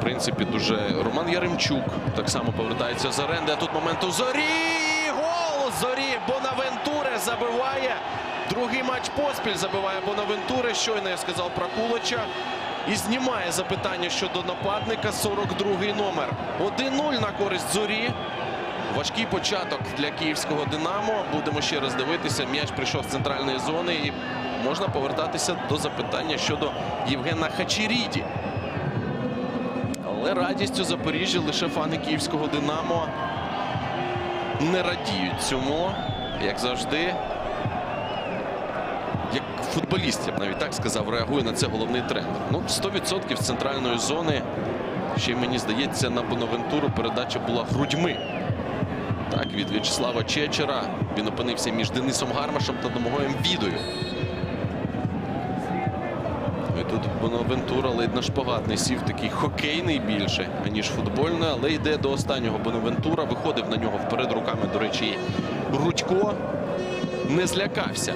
принципі, дуже Роман Яремчук так само повертається з оренди. А тут момент у зорі. Гол зорі. Бонавентуре забиває. Другий матч поспіль забиває Бонавентуре. Щойно я сказав про Кулича. І знімає запитання щодо нападника. 42-й номер. 1-0 на користь зорі. Важкий початок для київського Динамо. Будемо ще раз дивитися. М'яч прийшов з центральної зони і можна повертатися до запитання щодо Євгена Хачеріді. Але радістю Запоріжжя лише фани київського Динамо не радіють цьому, як завжди. Як футболіст, я б навіть так сказав, реагує на це головний тренер. Ну, 100% з центральної зони. Ще й мені здається, на Бонавентуру передача була грудьми. Так, від В'ячеслава Чечера. Він опинився між Денисом Гармашем та Домогоєм Відою. Тут Бонавентура ледь на шпагат сів такий хокейний більше, аніж футбольний, але йде до останнього Бонавентура. Виходив на нього вперед руками, до речі, Рудько не злякався